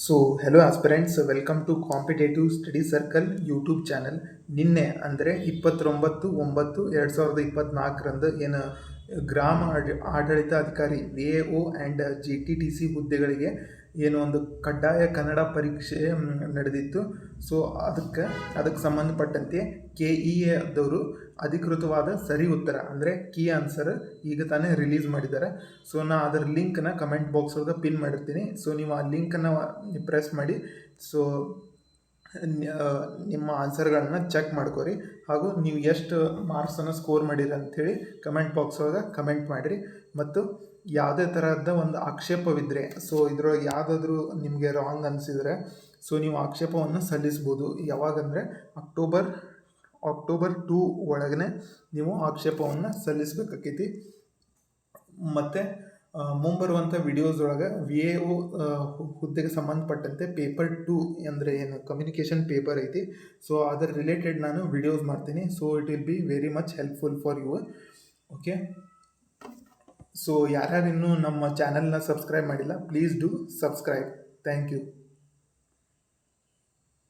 So hello aspirants welcome to competitive study circle YouTube channel ನಿನ್ನೆ ಅಂದರೆ ಇಪ್ಪತ್ತೊಂಬತ್ತು ಒಂಬತ್ತು ಎರಡು ಸಾವಿರದ ಇಪ್ಪತ್ತ್ನಾಲ್ಕರಂದು ಏನು ಗ್ರಾಮ ಆಡ, ಆಡಳಿತಾಧಿಕಾರಿ V A O and G T T C ಹುದ್ದೆಗಳಿಗೆ ಏನು ಒಂದು ಕಡ್ಡಾಯ ಕನ್ನಡ ಪರೀಕ್ಷೆ ನಡೆದಿತ್ತು. ಸೊ, ಅದಕ್ಕೆ ಅದಕ್ಕೆ ಸಂಬಂಧಪಟ್ಟಂತೆ ಕೆ ಇ ಎದವರು ಅಧಿಕೃತವಾದ ಸರಿ ಉತ್ತರ, ಅಂದರೆ ಕೀ ಆನ್ಸರ್ ಈಗ ತಾನೇ ರಿಲೀಸ್ ಮಾಡಿದ್ದಾರೆ. ಸೊ, ನಾ ಅದರ ಲಿಂಕನ್ನು ಕಮೆಂಟ್ ಬಾಕ್ಸ್ ಒಳಗೆ ಪಿನ್ ಮಾಡಿರ್ತೀನಿ. ಸೊ, ನೀವು ಆ ಲಿಂಕನ್ನು ಪ್ರೆಸ್ ಮಾಡಿ. ಸೊ ನಿಮ್ಮ ಆನ್ಸರ್ಗಳನ್ನ ಚೆಕ್ ಮಾಡ್ಕೊರಿ. ಹಾಗೂ ನೀವು ಎಷ್ಟು ಮಾರ್ಕ್ಸನ್ನು ಸ್ಕೋರ್ ಮಾಡಿರಿ ಅಂಥೇಳಿ ಕಮೆಂಟ್ ಬಾಕ್ಸ್ ಒಳಗೆ ಕಮೆಂಟ್ ಮಾಡಿರಿ. ಮತ್ತು ಯಾವುದೇ ಥರದ ಒಂದು ಆಕ್ಷೇಪವಿದ್ದರೆ ಸೊ ಇದ್ರೊಳಗೆ ಯಾವುದಾದ್ರೂ ನಿಮಗೆ ರಾಂಗ್ ಅನಿಸಿದರೆ ಸೊ ನೀವು ಆಕ್ಷೇಪವನ್ನು ಸಲ್ಲಿಸ್ಬೋದು. ಯಾವಾಗಂದರೆ ಅಕ್ಟೋಬರ್ ಅಕ್ಟೋಬರ್ ಟೂ ಒಳಗನೆ ನೀವು ಆಕ್ಷೇಪವನ್ನು ಸಲ್ಲಿಸಬೇಕಾಕೈತಿ. ಮತ್ತು ಮುಂಬರುವಂಥ ವಿಡಿಯೋಸ್ ಒಳಗೆ ವಿ ಎ ಒ ಹುದ್ದೆಗೆ ಸಂಬಂಧಪಟ್ಟಂತೆ ಪೇಪರ್ ಟು ಅಂದರೆ ಏನು ಕಮ್ಯುನಿಕೇಷನ್ ಪೇಪರ್ ಐತಿ. ಸೊ ಅದರ ರಿಲೇಟೆಡ್ ನಾನು ವಿಡಿಯೋಸ್ ಮಾಡ್ತೀನಿ. So it will be very much helpful for you okay so ಯಾರ್ಯಾರು ಇನ್ನೂ ನಮ್ಮ ಚಾನಲ್ನ ಸಬ್ಸ್ಕ್ರೈಬ್ ಮಾಡಿಲ್ಲ please do subscribe thank you